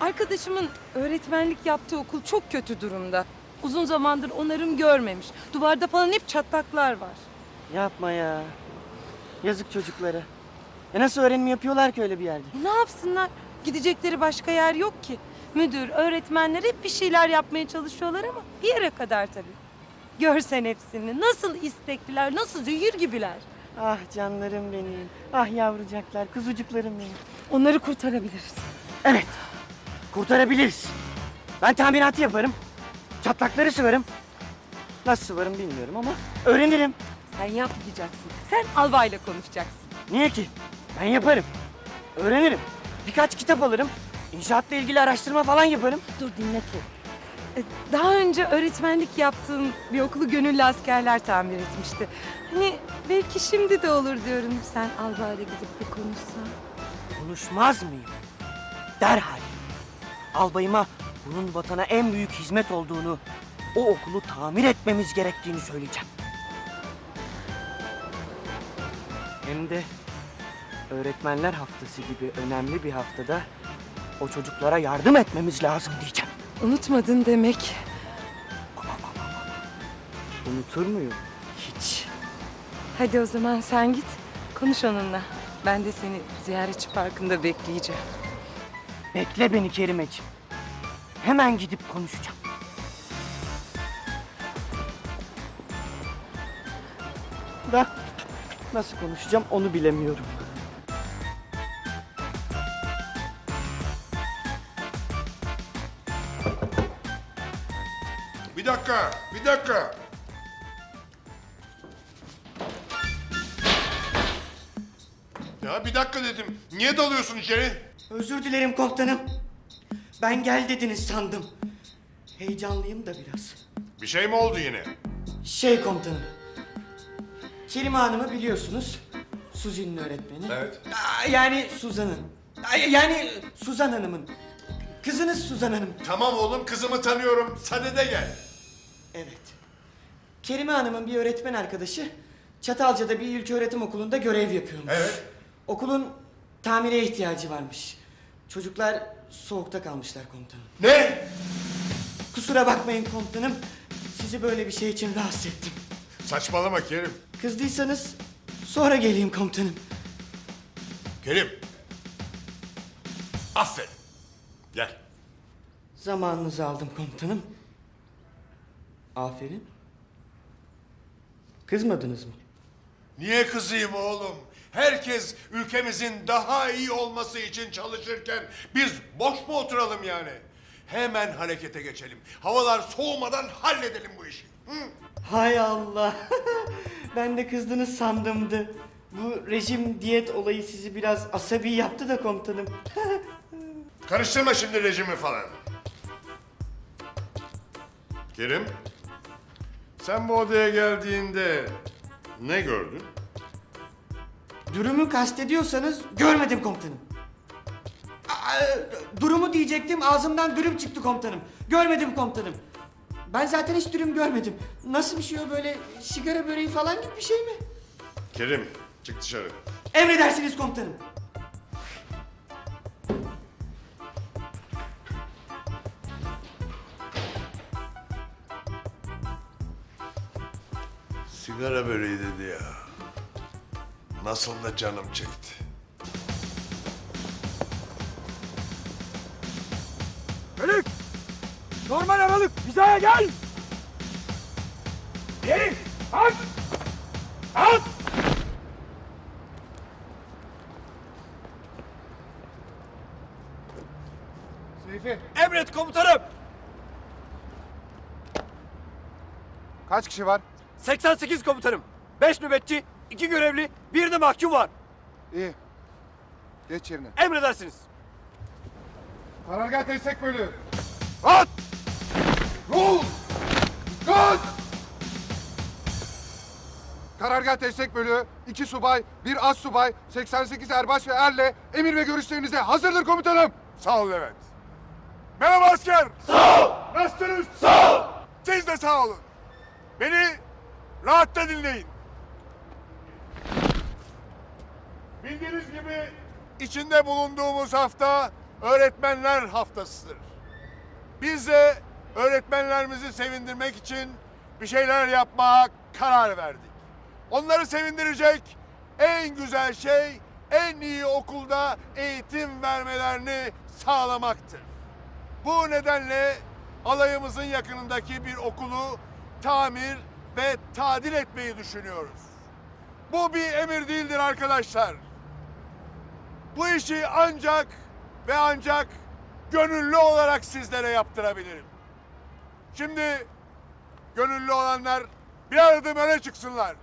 Arkadaşımın öğretmenlik yaptığı okul çok kötü durumda. Uzun zamandır onarım görmemiş. Duvarda falan hep çatlaklar var. Yapma ya. Yazık çocuklara. E nasıl öğrenim yapıyorlar ki öyle bir yerde? E ne yapsınlar? Gidecekleri başka yer yok ki. Müdür, öğretmenler hep bir şeyler yapmaya çalışıyorlar ama bir yere kadar tabii. Görsen hepsini. Nasıl istekliler, nasıl zehir gibiler. Ah canlarım benim. Ah yavrucaklar, kuzucuklarım benim. Onları kurtarabiliriz. Evet. Kurtarabiliriz. Ben tahminatı yaparım. Çatlakları sıvarım. Nasıl sıvarım bilmiyorum ama öğrenirim. Sen yapmayacaksın. Sen albayla konuşacaksın. Niye ki? Ben yaparım. Öğrenirim. Birkaç kitap alırım. İnşaatla ilgili araştırma falan yaparım. Dur dinle ki. E, Daha önce öğretmenlik yaptığım bir okulu gönüllü askerler tamir etmişti. Hani belki şimdi de olur diyorum. Sen albayla gidip bir konuşsan. Konuşmaz mıyım? Derhal. Albayıma bunun vatana en büyük hizmet olduğunu, o okulu tamir etmemiz gerektiğini söyleyeceğim. Hem de öğretmenler haftası gibi önemli bir haftada o çocuklara yardım etmemiz lazım diyeceğim. Unutmadın demek. Unutur muyum? Hiç. Hadi o zaman sen git. Konuş onunla. Ben de seni ziyaretçi parkında bekleyeceğim. Bekle beni Kerimeciğim. Hemen gidip konuşacağım. Da nasıl konuşacağım onu bilemiyorum. Bir dakika, bir dakika. Ya bir dakika dedim. Niye dalıyorsun içeri? Özür dilerim komutanım. Ben gel dediniz sandım. Heyecanlıyım da biraz. Bir şey mi oldu yine? Şey komutanım. Kerime Hanım'ı biliyorsunuz. Suzi'nin öğretmeni. Evet. Aa, Yani Suzan'ın. Aa, Yani Suzan Hanım'ın. Kızınız Suzan Hanım. Tamam oğlum kızımı tanıyorum. Sadede gel. Evet. Kerime Hanım'ın bir öğretmen arkadaşı Çatalca'da bir ilköğretim okulunda görev yapıyormuş. Evet. Okulun tamire ihtiyacı varmış. Çocuklar soğukta kalmışlar komutanım. Ne? Kusura bakmayın komutanım. Sizi böyle bir şey için rahatsız ettim. Saçmalama Kerim. Kızdıysanız sonra geleyim komutanım. Kerim. Aferin. Gel. Zamanınızı aldım komutanım. Aferin. Kızmadınız mı? Niye kızayım oğlum? Herkes ülkemizin daha iyi olması için çalışırken biz boş mu oturalım yani? Hemen harekete geçelim. Havalar soğumadan halledelim bu işi. Hı? Hay Allah. ben de kızdınız sandımdı. Bu rejim diyet olayı sizi biraz asabi yaptı da komutanım. Karıştırma şimdi rejimi falan. Kerim, sen bu odaya geldiğinde ne gördün? Durumu kastediyorsanız görmedim komutanım. Aa, durumu diyecektim ağzımdan dürüm çıktı komutanım. Görmedim komutanım. Ben zaten hiç dürüm görmedim. Nasıl bir şey o böyle sigara böreği falan gibi bir şey mi? Kerim, çık dışarı. Emredersiniz komutanım. Sigara böreği dedi ya. Nasıl da canım çekti. Bölük! Normal aralık hizaya gel! Geri! Kalk! Kalk! Seyfi Emret komutanım! kaç kişi var? 88 komutanım. 5 nöbetçi, 2 görevli, bir de mahkum var. İyi. Geç yerine. Emredersiniz. Karargah destek bölüğü. At! Rol! Dikkat! Karargah destek bölüğü, iki subay, bir az subay, 88 erbaş ve erle emir ve görüşlerinize hazırdır komutanım. Sağ ol Levent. Merhaba asker. Sağ ol. Nasılsınız? Sağ ol. Siz de sağ olun. Beni rahatta dinleyin. Bildiğiniz gibi içinde bulunduğumuz hafta Öğretmenler Haftası'dır. Biz de öğretmenlerimizi sevindirmek için bir şeyler yapmaya karar verdik. Onları sevindirecek en güzel şey en iyi okulda eğitim vermelerini sağlamaktır. Bu nedenle alayımızın yakınındaki bir okulu tamir ve tadil etmeyi düşünüyoruz. Bu bir emir değildir arkadaşlar. Bu işi ancak ve ancak gönüllü olarak sizlere yaptırabilirim. Şimdi gönüllü olanlar bir adım öne çıksınlar.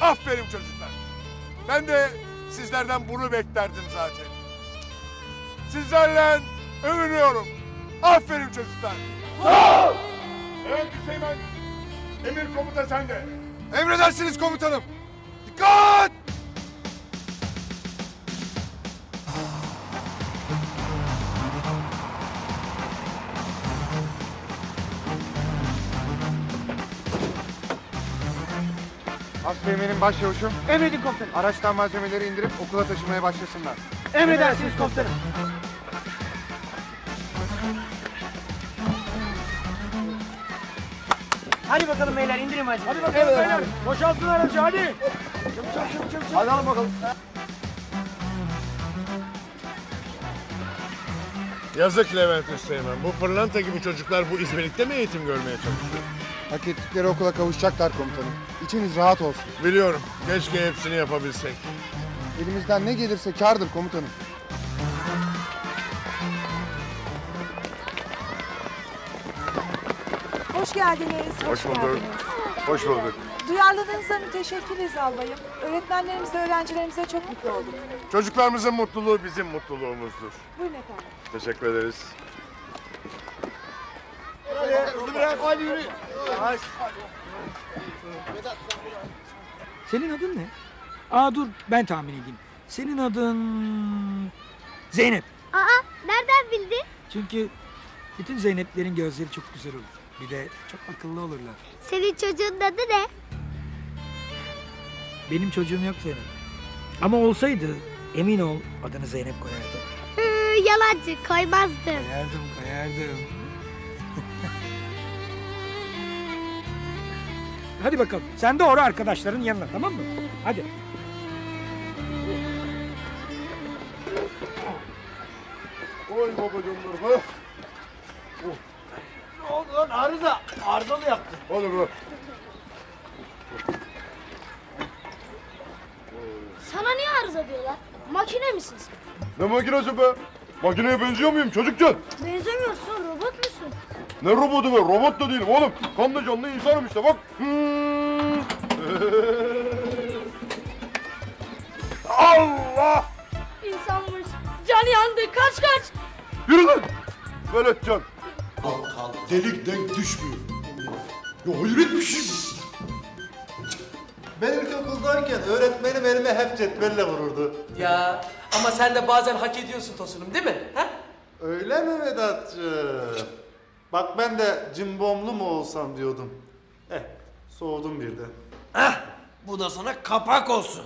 Aferin çocuklar. Ben de sizlerden bunu beklerdim zaten. Sizlerle övünüyorum. Aferin çocuklar. Evet Hüseyin Emir komuta sende. Emredersiniz komutanım. Dikkat! Asteğmenin başçavuşum. Emredin komutanım. Araçtan malzemeleri indirip okula taşımaya başlasınlar. Emredersiniz komutanım. Hadi bakalım beyler indirin hadi. Hadi bakalım beyler. Boşaltın aracı hadi. Hadi alın bakalım. Yazık Levent Üsteğmen. Bu pırlanta gibi çocuklar bu İzmirlik'te mi eğitim görmeye çalışıyor? Hak ettikleri okula kavuşacaklar komutanım. İçiniz rahat olsun. Biliyorum. Keşke hepsini yapabilsek. Elimizden ne gelirse kârdır komutanım. Hoş geldiniz. Hoş bulduk. geldiniz. Hoş bulduk. Duyarlılığınıza müteşekkiriz albayım. Öğretmenlerimize, öğrencilerimize çok mutlu olduk. Çocuklarımızın mutluluğu bizim mutluluğumuzdur. Buyurun efendim. Teşekkür ederiz. Senin adın ne? Aa dur ben tahmin edeyim. Senin adın Zeynep. Aa, nereden bildin? Çünkü bütün Zeyneplerin gözleri çok güzel olur. Bir de çok akıllı olurlar. Senin çocuğun adı ne? Benim çocuğum yok Zeynep. Ama olsaydı emin ol adını Zeynep koyardım. Hı, yalancı, koymazdım. Koyardım koyardım. Hadi bakalım. Sen doğru arkadaşların yanına tamam mı? Hadi. Oy babacığım dur. Ne oldu lan arıza? Arıza mı yaptın? Olur bu. Sana niye arıza diyorlar? Makine misin sen? Ne makinesi be? Makineye benziyor muyum çocukcan? Benzemiyorsun, robot musun? Ne robotu be? Robot da değilim oğlum. Kanlı canlı insanım işte bak. Hmm. Allah! İnsanmış. Can yandı, kaç kaç. Yürü lan! Veletcan. Delik denk düşmüyor. Ya hayret bir şey bu. Ben ilkokuldayken öğretmenim elime hep cetvelle vururdu. Ya ama sen de bazen hak ediyorsun Tosun'um değil mi? Ha? Öyle mi Vedat'cığım? Bak ben de cimbomlu mu olsam diyordum. Eh, soğudum birden. Bu da sana kapak olsun.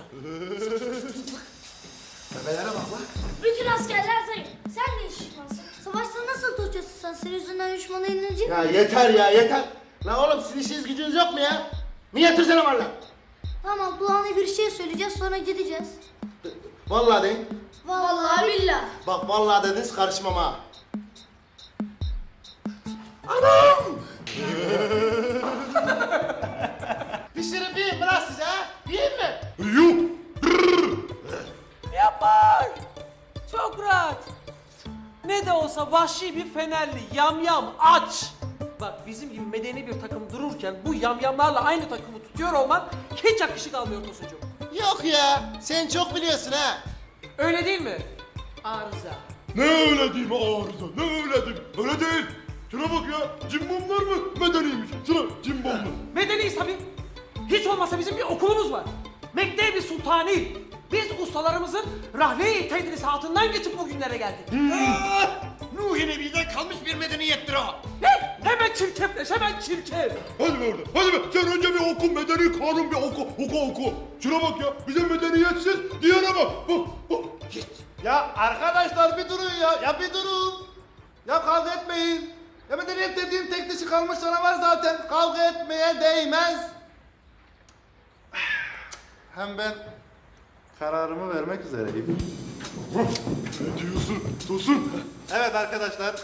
Bütün askerler zayıf. Sen de düşmansın. Savaşta nasıl tutuyorsun sen? Senin yüzünden düşmana yenilecek Ya yeter ya yeter. La oğlum sizin işiniz gücünüz yok mu ya? Niye tırsana valla? Tamam, Doğan'a bir şey söyleyeceğiz, sonra gideceğiz. Vallahi deyin. Vallahi billah. Bak vallahi dediniz karışmam ha. Anam! Pişirip yiyin mi lan size ha? Yiyin mi? Yuh! Yapma. Çok rahat. Ne de olsa vahşi bir Fenerli yamyam aç. Bak bizim gibi medeni bir takım dururken bu yamyamlarla aynı takımı tutuyor olman hiç yakışık almıyor Tosuncuğum. Yok ya. Sen çok biliyorsun ha. Öyle değil mi? Arıza. Ne öyle değil mi arıza? Ne öyle değil mi? Öyle değil. Şuna bak ya. Cimbomlar mı? Medeniymiş. Şuna cimbomlu. Medeniyiz tabii. Hiç olmazsa bizim bir okulumuz var. Mektebi Sultani. Biz ustalarımızın rahve-i tedrisatından geçip bugünlere geldik. Nuh Nebi'den kalmış bir medeniyettir o. Ne? Hemen çirkefleş, hemen çirkef. Hadi be orada. Hadi be. Sen önce bir oku. Medeni kanun bir oku. Oku oku. Şuna bak ya. Bize medeniyetsiz diyene bak. Bak bak. Ya arkadaşlar bir durun ya. Ya bir durun. Ya kavga etmeyin. Ya medeniyet dediğim tek dişi kalmış canavar zaten. Kavga etmeye değmez. Hem ben kararımı vermek üzereyim. Ne diyorsun Tosun? Evet arkadaşlar.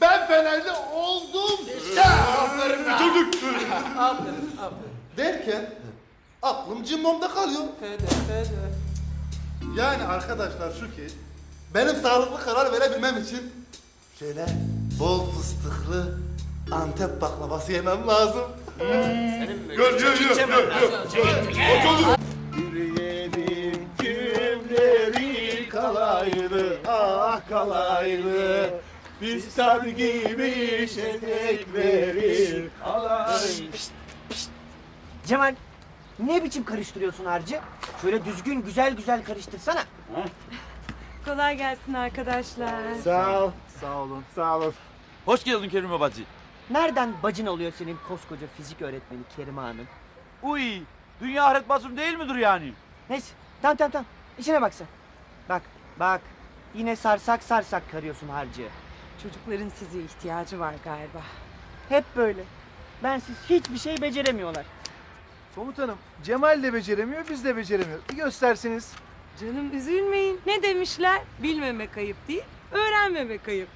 Ben Fenerli oldum. Aferin, aferin. Derken aklım cimbomda kalıyor. Fede, fede. Yani arkadaşlar şu ki benim sağlıklı karar verebilmem için şöyle bol fıstıklı Antep baklavası yemem lazım. Gör gör gör gör. Yürüyelim günleri kalaylı ah kalaylı Pistan gibi şenek verir Cemal ne biçim karıştırıyorsun harcı? Şöyle düzgün güzel güzel karıştırsana. Kolay gelsin arkadaşlar. Sağ ol. Sağ olun, sağ olun. Hoş geldin Kerime bacı. Nereden bacın oluyor senin koskoca fizik öğretmeni Kerime Hanım? Uy, dünya öğretmenim değil midir yani? Neyse tamam tamam tamam işine bak sen. Bak bak yine sarsak sarsak karıyorsun harcı. Çocukların size ihtiyacı var galiba. Hep böyle. Bensiz hiçbir şey beceremiyorlar. Komutanım, Cemal de beceremiyor, biz de beceremiyoruz. Bir gösterseniz. Canım üzülmeyin. Ne demişler? Bilmemek ayıp değil, öğrenmemek ayıp.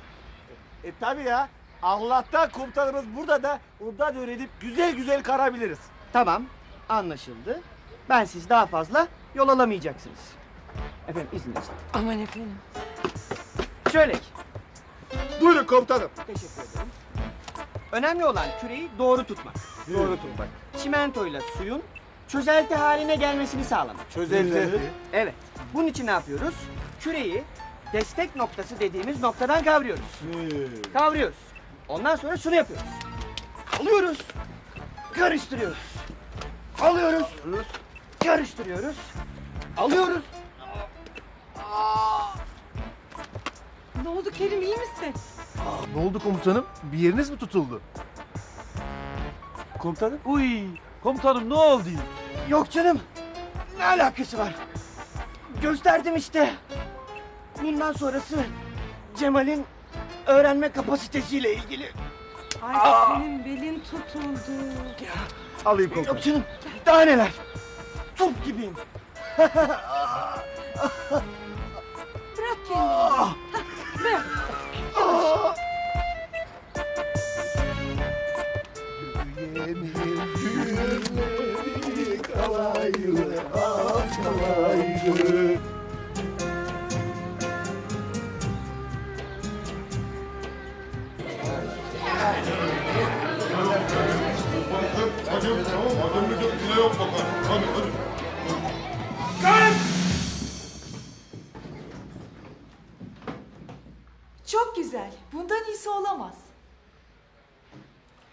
E tabi ya. Allah'tan komutanımız burada da ondan öğrenip güzel güzel karabiliriz. Tamam anlaşıldı. Ben siz daha fazla yol alamayacaksınız. Efendim izninizle. Aman efendim. Şöyle ki, Buyurun komutanım. teşekkür ederim. Önemli olan küreyi doğru tutmak. Doğru tutmak. Çimentoyla suyun çözelti haline gelmesini sağlamak. Çözelti. Evet. Bunun için ne yapıyoruz? Küreyi destek noktası dediğimiz noktadan kavruyoruz. Kavruyoruz. Ondan sonra şunu yapıyoruz. Alıyoruz. Karıştırıyoruz. Alıyoruz. Karıştırıyoruz. Alıyoruz. Ne oldu Kerim iyi misin? Ne oldu komutanım? Bir yeriniz mi tutuldu? Komutanım? Uy, komutanım ne oldu? Yok canım. Ne alakası var? Gösterdim işte. Bundan sonrası Cemal'in öğrenme kapasitesiyle ilgili. Ay senin belin tutuldu. Alayım. Yok canım. Daha neler? Turp gibiyim. Bırak kendini. Bırak. Tamam yok. Hadi hadi. Çok güzel. Bundan iyisi olamaz.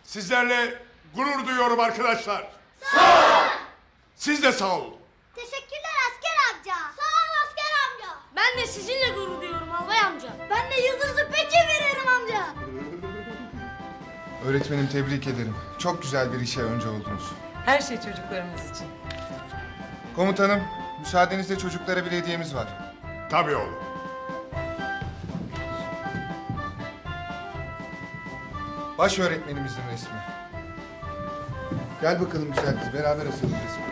Sizlerle gurur duyuyorum arkadaşlar. Sağ ol. Siz de sağ olun. Teşekkürler asker amca. Sağ ol asker amca. Ben de sizinle gurur duyuyorum albay amca. Ben de yıldızlı Öğretmenim tebrik ederim. Çok güzel bir işe önce oldunuz. Her şey çocuklarımız için. Komutanım, müsaadenizle çocuklara bir hediyemiz var. Tabii oğlum. Baş öğretmenimizin resmi. Gel bakalım güzel kız, beraber asalım resmi.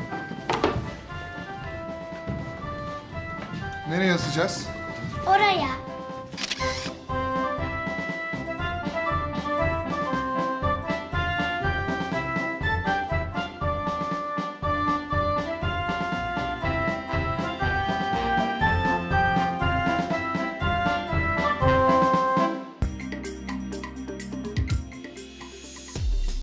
Nereye asacağız? Oraya.